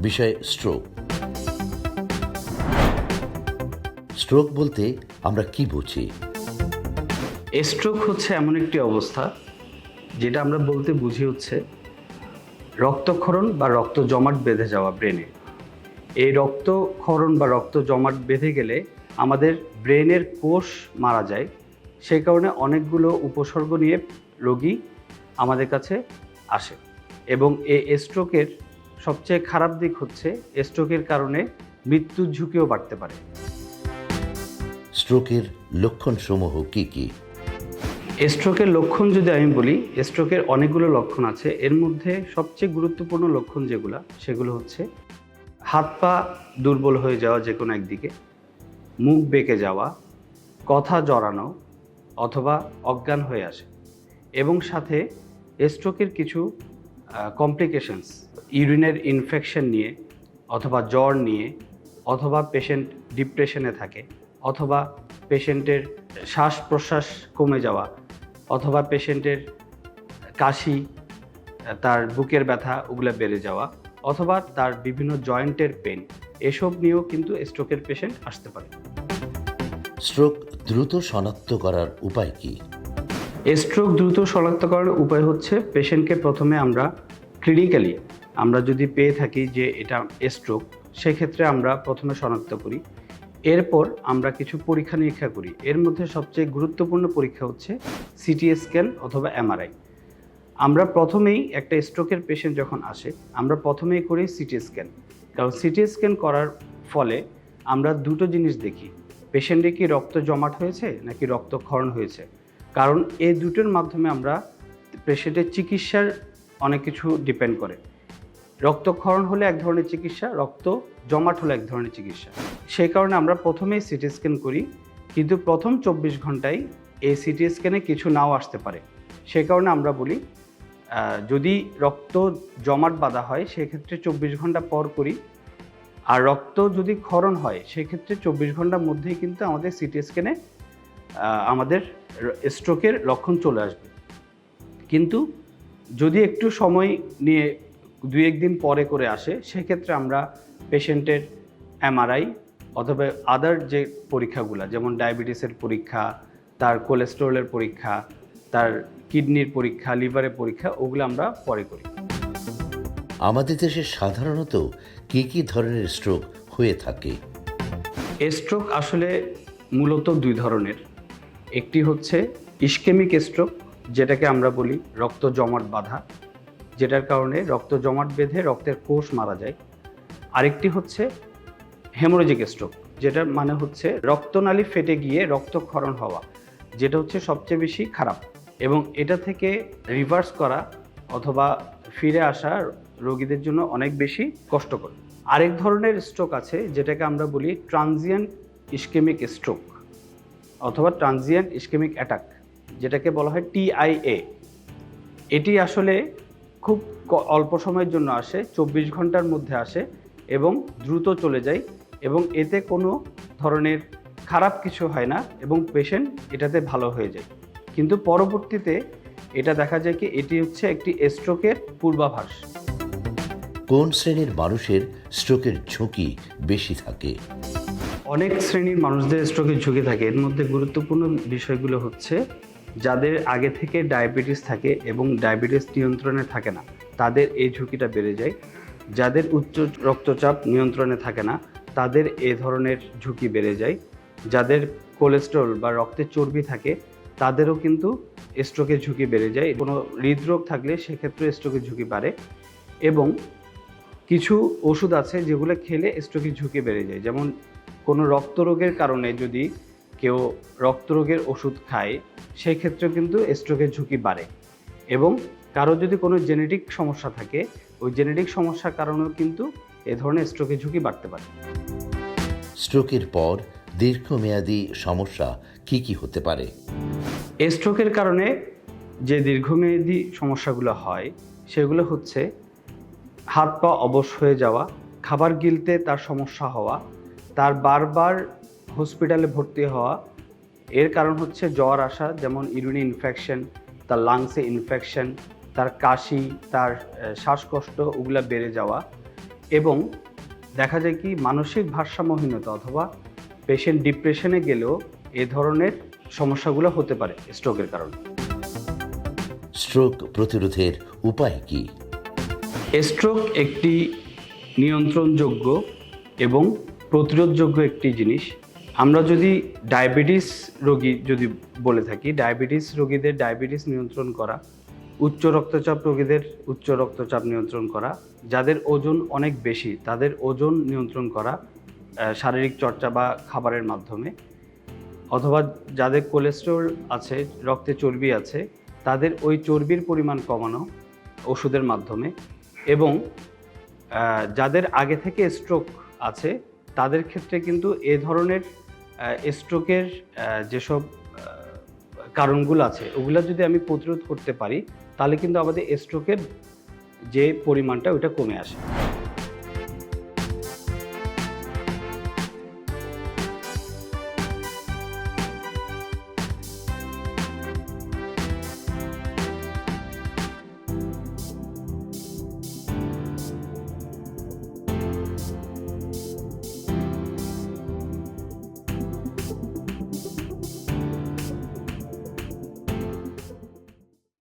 বিষয় stroke stroke বলতে আমরা কি বুঝি? স্ট্রোক হচ্ছে এমন একটি অবস্থা, যেটা আমরা বলতে বুঝি হচ্ছে রক্তক্ষরণ বা রক্ত জমাট বেঁধে যাওয়া ব্রেনে। এই রক্তক্ষরণ বা রক্ত জমাট বেঁধে গেলে আমাদের ব্রেনের কোষ মারা যায়। সেই কারণে অনেকগুলো উপসর্গ নিয়ে রোগী আমাদের কাছে আসে এবং এই স্ট্রোকের সবচেয়ে খারাপ দিক হচ্ছে স্ট্রোকের কারণে মৃত্যুর ঝুঁকিও বাড়তে পারে। স্ট্রোকের লক্ষণসমূহ কি কি? স্ট্রোকের লক্ষণ যদি আমি বলি স্ট্রোকের অনেকগুলো লক্ষণ আছে। এর মধ্যে সবচেয়ে গুরুত্বপূর্ণ লক্ষণ যেগুলো সেগুলো হচ্ছে হাত পা দুর্বল হয়ে যাওয়া যে কোনো একদিকে মুখ বেঁকে যাওয়া কথা জড়ানো অথবা অজ্ঞান হয়ে আসে এবং সাথে স্ট্রোকের কিছু কমপ্লিকেশনস ইউরিনের ইনফেকশন নিয়ে অথবা জ্বর নিয়ে অথবা পেশেন্ট ডিপ্রেশনে থাকে অথবা পেশেন্টের শ্বাস প্রশ্বাস কমে যাওয়া অথবা পেশেন্টের কাশি তার বুকের ব্যথা ওগুলো বেড়ে যাওয়া অথবা তার বিভিন্ন জয়েন্টের পেন এসব নিয়েও কিন্তু স্ট্রোকের পেশেন্ট আসতে পারে। স্ট্রোক দ্রুত শনাক্ত করার উপায় কি? স্ট্রোক দ্রুত শনাক্ত করার উপায় হচ্ছে পেশেন্টকে প্রথমে আমরা ক্লিনিক্যালি আমরা যদি পেয়ে থাকি যে এটা স্ট্রোক সেক্ষেত্রে আমরা প্রথমে শনাক্ত করি। এরপর আমরা কিছু পরীক্ষা নিরীক্ষা করি। এর মধ্যে সবচেয়ে গুরুত্বপূর্ণ পরীক্ষা হচ্ছে সিটি স্ক্যান অথবা এমআরআই আমরা প্রথমেই একটা স্ট্রোকের পেশেন্ট যখন আসে, আমরা প্রথমেই করি সিটি স্ক্যান কারণ সিটি স্ক্যান করার ফলে আমরা দুটো জিনিস দেখি। পেশেন্টে কি রক্ত জমাট হয়েছে, নাকি রক্তক্ষরণ হয়েছে? কারণ এই দুটোর মাধ্যমে আমরা পেশেন্টের চিকিৎসার অনেক কিছু ডিপেন্ড করে। রক্তক্ষরণ হলে এক ধরনের চিকিৎসা, রক্ত জমাট হলে এক ধরনের চিকিৎসা। সেই কারণে আমরা প্রথমেই সিটি স্ক্যান করি, কিন্তু প্রথম চব্বিশ ঘন্টায় এই সিটি স্ক্যানে কিছু নাও আসতে পারে। সেই কারণে আমরা বলি যদি রক্ত জমাট বাঁধা হয়, সেক্ষেত্রে চব্বিশ ঘণ্টা পর করি। আর রক্ত যদি ক্ষরণ হয়, সেক্ষেত্রে চব্বিশ ঘণ্টার মধ্যেই কিন্তু আমাদের সিটি স্ক্যানে আমাদের স্ট্রোকের লক্ষণ চলে আসবে। কিন্তু যদি একটু সময় নিয়ে দুই একদিন পরে করে আসে সেক্ষেত্রে আমরা পেশেন্টের এমআরআই অথবা আদার যে পরীক্ষাগুলো যেমন ডায়াবেটিসের পরীক্ষা তার কোলেস্টেরলের পরীক্ষা তার কিডনির পরীক্ষা লিভারের পরীক্ষা ওগুলো আমরা পরে করি। আমাদের দেশে সাধারণত কি কি ধরনের স্ট্রোক হয়ে থাকে? স্ট্রোক আসলে মূলত দুই ধরনের। একটি হচ্ছে ইস্কেমিক স্ট্রোক যেটাকে আমরা বলি রক্ত জমাট বাঁধা। যেটার কারণে রক্ত জমাট বেঁধে রক্তের কোষ মারা যায়। আরেকটি হচ্ছে হেমোরেজিক স্ট্রোক যেটার মানে হচ্ছে রক্তনালী ফেটে গিয়ে রক্তক্ষরণ হওয়া, যেটা হচ্ছে সবচেয়ে বেশি খারাপ। এবং এটা থেকে রিভার্স করা অথবা ফিরে আসা রোগীদের জন্য অনেক বেশি কষ্টকর। আরেক ধরনের স্ট্রোক আছে, যেটাকে আমরা বলি ট্রানজিয়েন্ট ইস্কেমিক স্ট্রোক অথবা ট্রানজিয়েন্ট ইস্কেমিক অ্যাটাক যেটাকে বলা হয় টিআইএ এটি আসলে খুব অল্প সময়ের জন্য আসে চব্বিশ ঘণ্টার মধ্যে আসে এবং দ্রুত চলে যায় এবং এতে কোনো ধরনের খারাপ কিছু হয় না এবং পেশেন্ট এটাতে ভালো হয়ে যায়। কিন্তু পরবর্তীতে এটা দেখা যায় কি এটি হচ্ছে একটি স্ট্রোকের পূর্বাভাস। কোন শ্রেণির মানুষের স্ট্রোকের ঝুঁকি বেশি থাকে? অনেক শ্রেণির মানুষদের স্ট্রোকের ঝুঁকি থাকে। এর মধ্যে গুরুত্বপূর্ণ বিষয়গুলো হচ্ছে যাদের আগে থেকে ডায়াবেটিস থাকে এবং ডায়াবেটিস নিয়ন্ত্রণে থাকে না, তাদের এই ঝুঁকিটা বেড়ে যায়। যাদের উচ্চ রক্তচাপ নিয়ন্ত্রণে থাকে না, তাদের এ ধরনের ঝুঁকি বেড়ে যায়। যাদের কোলেস্টেরল বা রক্তে চর্বি থাকে, তাদেরও কিন্তু স্ট্রোকের ঝুঁকি বেড়ে যায়। কোনো হৃদরোগ থাকলে সেক্ষেত্রে স্ট্রোকের ঝুঁকি বাড়ে এবং কিছু ওষুধ আছে যেগুলো খেলে স্ট্রোকের ঝুঁকি বেড়ে যায়। যেমন কোনো রক্তরোগের কারণে যদি কেউ রক্তরোগের ওষুধ খায় সেই ক্ষেত্রে কিন্তু স্ট্রোকের ঝুঁকি বাড়ে। এবং কারও যদি কোনো জেনেটিক সমস্যা থাকে ওই জেনেটিক সমস্যার কারণেও কিন্তু এ ধরনের স্ট্রোকের ঝুঁকি বাড়তে পারে। স্ট্রোকের পর দীর্ঘমেয়াদী সমস্যা কি কি হতে পারে? স্ট্রোকের কারণে যে দীর্ঘমেয়াদী সমস্যাগুলো হয় সেগুলো হচ্ছে হাত পা অবশ হয়ে যাওয়া খাবার গিলতে তার সমস্যা হওয়া তার বারবার হসপিটালে ভর্তি হওয়া। এর কারণ হচ্ছে জ্বর আসা যেমন ইউরিনি ইনফেকশন তার লাংসে ইনফেকশন তার কাশি তার শ্বাসকষ্ট ওগুলা বেড়ে যাওয়া। এবং দেখা যায় কি মানসিক ভারসাম্যহীনতা অথবা পেশেন্ট ডিপ্রেশনে গেলেও এ ধরনের সমস্যাগুলো হতে পারে স্ট্রোকের কারণে। স্ট্রোক প্রতিরোধের উপায় কি? স্ট্রোক একটি নিয়ন্ত্রণযোগ্য এবং প্রতিরোধযোগ্য একটি জিনিস। আমরা যদি ডায়াবেটিস রোগী যদি বলে থাকি, ডায়াবেটিস রোগীদের ডায়াবেটিস নিয়ন্ত্রণ করা, উচ্চ রক্তচাপ রোগীদের উচ্চ রক্তচাপ নিয়ন্ত্রণ করা, যাদের ওজন অনেক বেশি, তাদের ওজন নিয়ন্ত্রণ করা শারীরিক চর্চা বা খাবারের মাধ্যমে, অথবা যাদের কোলেস্টেরল আছে, রক্তে চর্বি আছে, তাদের ওই চর্বির পরিমাণ কমানো ওষুধের মাধ্যমে এবং যাদের আগে থেকে স্ট্রোক আছে, তাদের ক্ষেত্রে কিন্তু এ ধরনের স্ট্রোকের যেসব কারণগুলো আছে, ওগুলো যদি আমি প্রতিরোধ করতে পারি, তাহলে কিন্তু আমাদের স্ট্রোকের যে পরিমাণটা ওটা কমে আসে।